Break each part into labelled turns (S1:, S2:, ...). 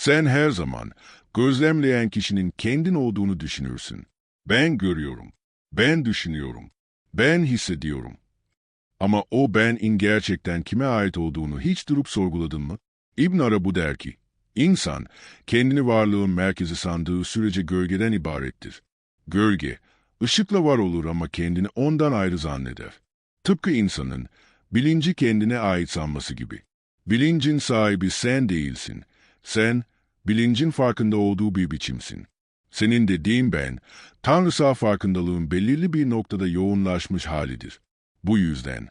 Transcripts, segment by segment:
S1: Sen her zaman gözlemleyen kişinin kendin olduğunu düşünürsün. Ben görüyorum, ben düşünüyorum, ben hissediyorum. Ama o benin gerçekten kime ait olduğunu hiç durup sorguladın mı? İbn Arabu der ki, insan kendini varlığın merkezi sandığı sürece gölgeden ibarettir. Gölge, ışıkla var olur ama kendini ondan ayrı zanneder. Tıpkı insanın bilinci kendine ait sanması gibi. Bilincin sahibi sen değilsin. Sen, bilincin farkında olduğu bir biçimsin. Senin dediğin ben, tanrısal farkındalığın belirli bir noktada yoğunlaşmış halidir. Bu yüzden,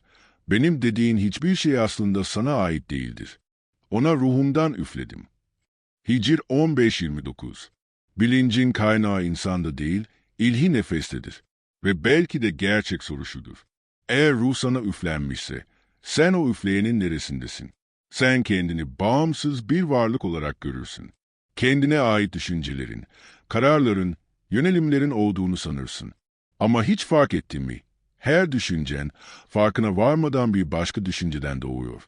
S1: benim dediğin hiçbir şey aslında sana ait değildir. Ona ruhumdan üfledim. Hicr 15-29 Bilincin kaynağı insanda değil, ilhi nefestedir. Ve belki de gerçek soru. Eğer ruh sana üflenmişse, sen o üfleyenin neresindesin? Sen kendini bağımsız bir varlık olarak görürsün. Kendine ait düşüncelerin, kararların, yönelimlerin olduğunu sanırsın. Ama hiç fark ettin mi? Her düşüncen, farkına varmadan bir başka düşünceden doğuyor.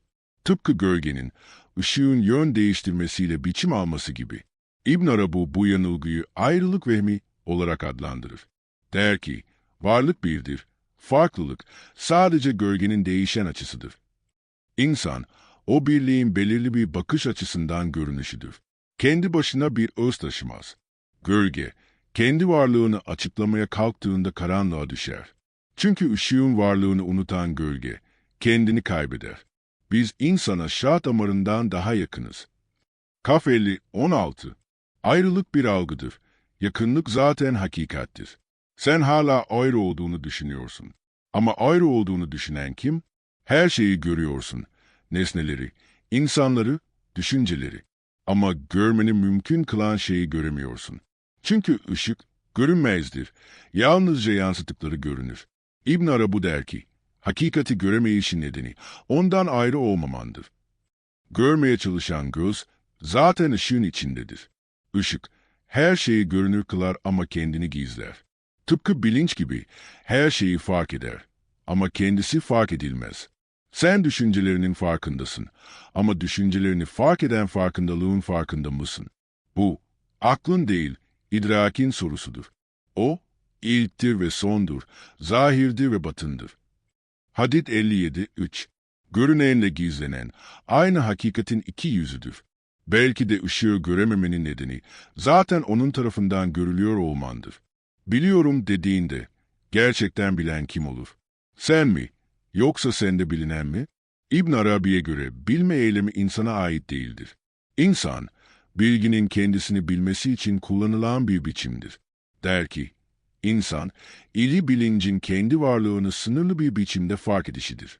S1: Tıpkı gölgenin, ışığın yön değiştirmesiyle biçim alması gibi. İbn Arabu bu yanılgıyı ayrılık vehmi olarak adlandırır. Der ki, varlık birdir, farklılık sadece gölgenin değişen açısıdır. İnsan, o birliğin belirli bir bakış açısından görünüşüdür. Kendi başına bir öz taşımaz. Gölge, kendi varlığını açıklamaya kalktığında karanlığa düşer. Çünkü ışığın varlığını unutan gölge, kendini kaybeder. Biz insana şah damarından daha yakınız. Kafeli 16. Ayrılık bir algıdır. Yakınlık zaten hakikattir. Sen hala ayrı olduğunu düşünüyorsun. Ama ayrı olduğunu düşünen kim? Her şeyi görüyorsun. Nesneleri, insanları, düşünceleri. Ama görmeni mümkün kılan şeyi göremiyorsun. Çünkü ışık görünmezdir. Yalnızca yansıtıkları görünür. İbn Arabu der ki, hakikati göremeyişin nedeni ondan ayrı olmamandır. Görmeye çalışan göz zaten ışığın içindedir. Işık her şeyi görünür kılar ama kendini gizler. Tıpkı bilinç gibi her şeyi fark eder ama kendisi fark edilmez. Sen düşüncelerinin farkındasın ama düşüncelerini fark eden farkındalığın farkında mısın? Bu, aklın değil, idrakin sorusudur. O, ilktir ve sondur, zahirdir ve batındır. Hadid 57 3 Görünenle gizlenen, aynı hakikatin iki yüzüdür. Belki de ışığı görememenin nedeni, zaten onun tarafından görülüyor olmandır. Biliyorum dediğinde, gerçekten bilen kim olur? Sen mi? Yoksa sende bilinen mi? İbn Arabi'ye göre bilme eylemi insana ait değildir. İnsan, bilginin kendisini bilmesi için kullanılan bir biçimdir. Der ki, insan, ili bilincin kendi varlığını sınırlı bir biçimde fark edişidir.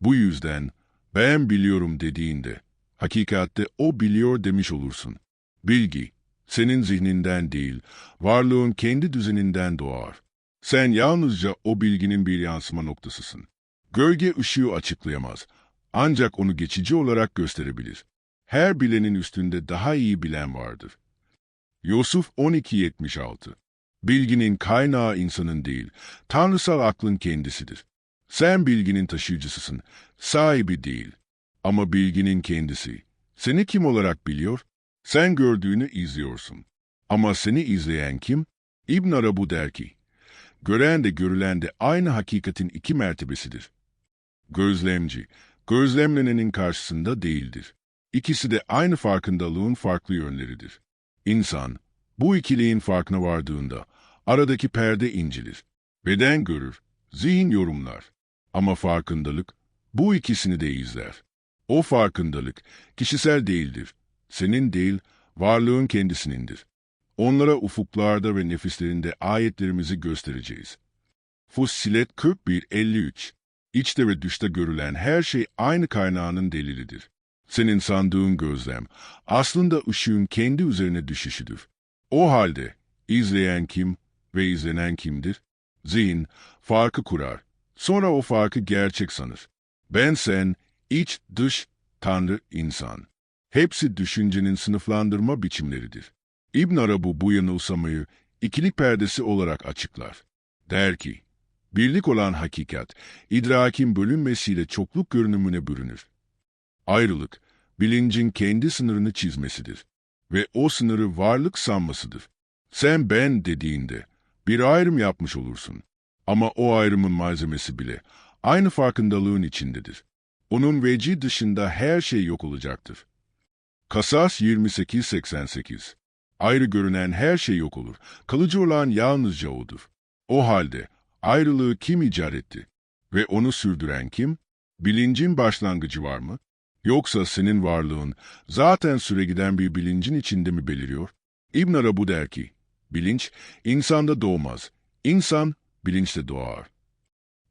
S1: Bu yüzden, ben biliyorum dediğinde, hakikatte o biliyor demiş olursun. Bilgi, senin zihninden değil, varlığın kendi düzeninden doğar. Sen yalnızca o bilginin bir yansıma noktasısın. Gölge ışığı açıklayamaz, ancak onu geçici olarak gösterebilir. Her bilenin üstünde daha iyi bilen vardır. Yusuf 12.76 Bilginin kaynağı insanın değil, tanrısal aklın kendisidir. Sen bilginin taşıyıcısısın, sahibi değil. Ama bilginin kendisi. Seni kim olarak biliyor? Sen gördüğünü izliyorsun. Ama seni izleyen kim? İbn Arabu der ki, gören de görülen de aynı hakikatin iki mertebesidir. Gözlemci, gözlemlenenin karşısında değildir. İkisi de aynı farkındalığın farklı yönleridir. İnsan, bu ikiliğin farkına vardığında aradaki perde incilir. Beden görür, zihin yorumlar. Ama farkındalık bu ikisini de izler. O farkındalık kişisel değildir. Senin değil, varlığın kendisinindir. Onlara ufuklarda ve nefislerinde ayetlerimizi göstereceğiz. Fussilet 41-53 İçte ve dışta görülen her şey aynı kaynağının delilidir. Senin sandığın gözlem, aslında ışığın kendi üzerine düşüşüdür. O halde izleyen kim ve izlenen kimdir? Zihin, farkı kurar. Sonra o farkı gerçek sanır. Ben sen, iç, dış, tanrı, insan. Hepsi düşüncenin sınıflandırma biçimleridir. İbn Arabu bu yanılsamayı ikilik perdesi olarak açıklar. Der ki, birlik olan hakikat, idrakin bölünmesiyle çokluk görünümüne bürünür. Ayrılık, bilincin kendi sınırını çizmesidir. Ve o sınırı varlık sanmasıdır. Sen ben dediğinde bir ayrım yapmış olursun. Ama o ayrımın malzemesi bile aynı farkındalığın içindedir. Onun veci dışında her şey yok olacaktır. Kasas 2888 Ayrı görünen her şey yok olur. Kalıcı olan yalnızca odur. O halde ayrılığı kim icat etti? Ve onu sürdüren kim? Bilincin başlangıcı var mı? Yoksa senin varlığın zaten süregiden bir bilincin içinde mi beliriyor? İbn Arabu der ki, bilinç insanda doğmaz, insan bilinçte doğar.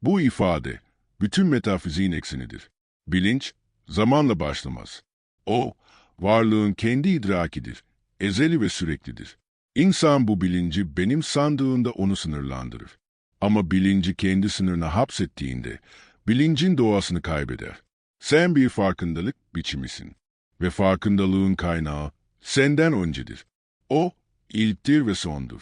S1: Bu ifade bütün metafiziğin eksenidir. Bilinç zamanla başlamaz. O, varlığın kendi idrakidir, ezeli ve süreklidir. İnsan bu bilinci benim sandığında onu sınırlandırır. Ama bilinci kendi sınırına hapsettiğinde, bilincin doğasını kaybeder. Sen bir farkındalık biçimisin ve farkındalığın kaynağı senden öncedir. O, ilktir ve sondur.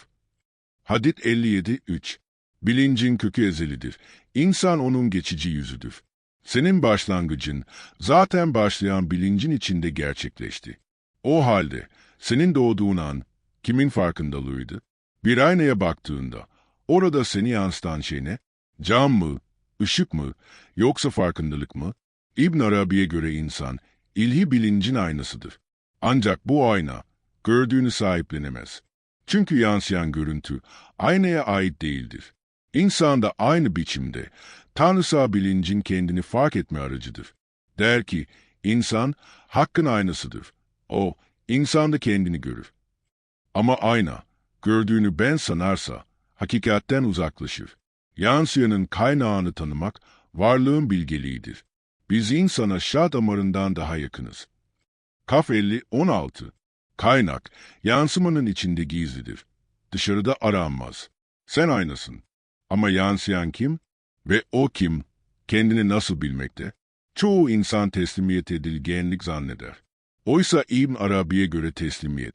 S1: Hadit 57.3 Bilincin kökü ezelidir. İnsan onun geçici yüzüdür. Senin başlangıcın zaten başlayan bilincin içinde gerçekleşti. O halde senin doğduğun an kimin farkındalığıydı? Bir aynaya baktığında orada seni yansıtan şey ne? Cam mı, ışık mı, yoksa farkındalık mı? İbn Arabi'ye göre insan ilhi bilincin aynasıdır. Ancak bu ayna gördüğünü sahiplenemez. Çünkü yansıyan görüntü aynaya ait değildir. İnsan da aynı biçimde tanrısal bilincin kendini fark etme aracıdır. Der ki, insan hakkın aynasıdır. O, insan da kendini görür. Ama ayna, gördüğünü ben sanarsa, hakikatten uzaklaşır. Yansıyanın kaynağını tanımak, varlığın bilgeliğidir. Biz insana şah damarından daha yakınız. Kaf 50, 16 Kaynak, yansımanın içinde gizlidir. Dışarıda aranmaz. Sen aynasın. Ama yansıyan kim? Ve o kim? Kendini nasıl bilmekte? Çoğu insan teslimiyet edilgenlik zanneder. Oysa İbn Arabi'ye göre teslimiyet,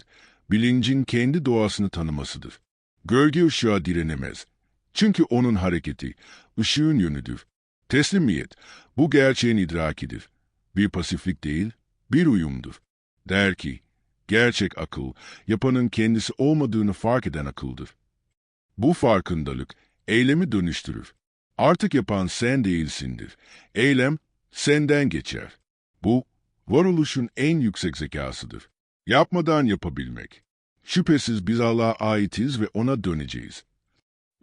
S1: bilincin kendi doğasını tanımasıdır. Gölge ışığa direnemez. Çünkü onun hareketi, ışığın yönüdür. Teslimiyet, bu gerçeğin idrakidir. Bir pasiflik değil, bir uyumdur. Der ki, gerçek akıl, yapanın kendisi olmadığını fark eden akıldır. Bu farkındalık, eylemi dönüştürür. Artık yapan sen değilsindir. Eylem, senden geçer. Bu, varoluşun en yüksek zekasıdır. Yapmadan yapabilmek. Şüphesiz biz Allah'a aitiz ve ona döneceğiz.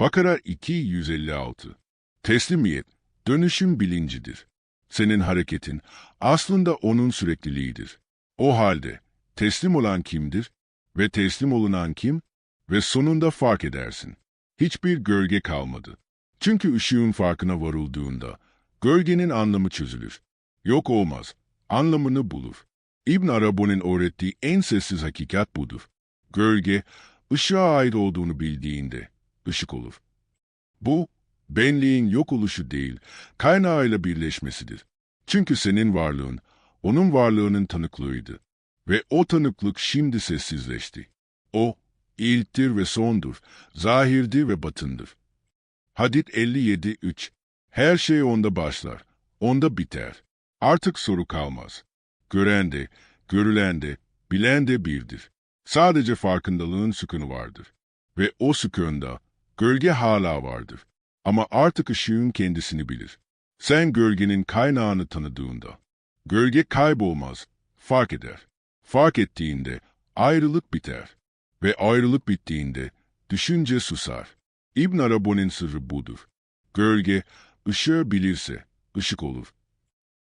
S1: Bakara 256 Teslimiyet, dönüşüm bilincidir. Senin hareketin aslında onun sürekliliğidir. O halde teslim olan kimdir ve teslim olunan kim ve sonunda fark edersin. Hiçbir gölge kalmadı. Çünkü ışığın farkına varıldığında gölgenin anlamı çözülür. Yok olmaz, anlamını bulur. İbn Arabi'nin öğrettiği en sessiz hakikat budur. Gölge, ışığa ait olduğunu bildiğinde ışık olur. Bu, benliğin yok oluşu değil, kaynağıyla birleşmesidir. Çünkü senin varlığın, onun varlığının tanıklığıydı. Ve o tanıklık şimdi sessizleşti. O, ilktir ve sondur, zahirdir ve batındır. Hadit 57.3 Her şey onda başlar, onda biter. Artık soru kalmaz. Gören de, görülen de, bilen de birdir. Sadece farkındalığın sükunu vardır. Ve o sükunda gölge hala vardır. Ama artık ışığın kendisini bilir. Sen gölgenin kaynağını tanıdığında, gölge kaybolmaz, fark eder. Fark ettiğinde ayrılık biter. Ve ayrılık bittiğinde düşünce susar. İbn Arabi'nin sırrı budur. Gölge, ışığı bilirse ışık olur.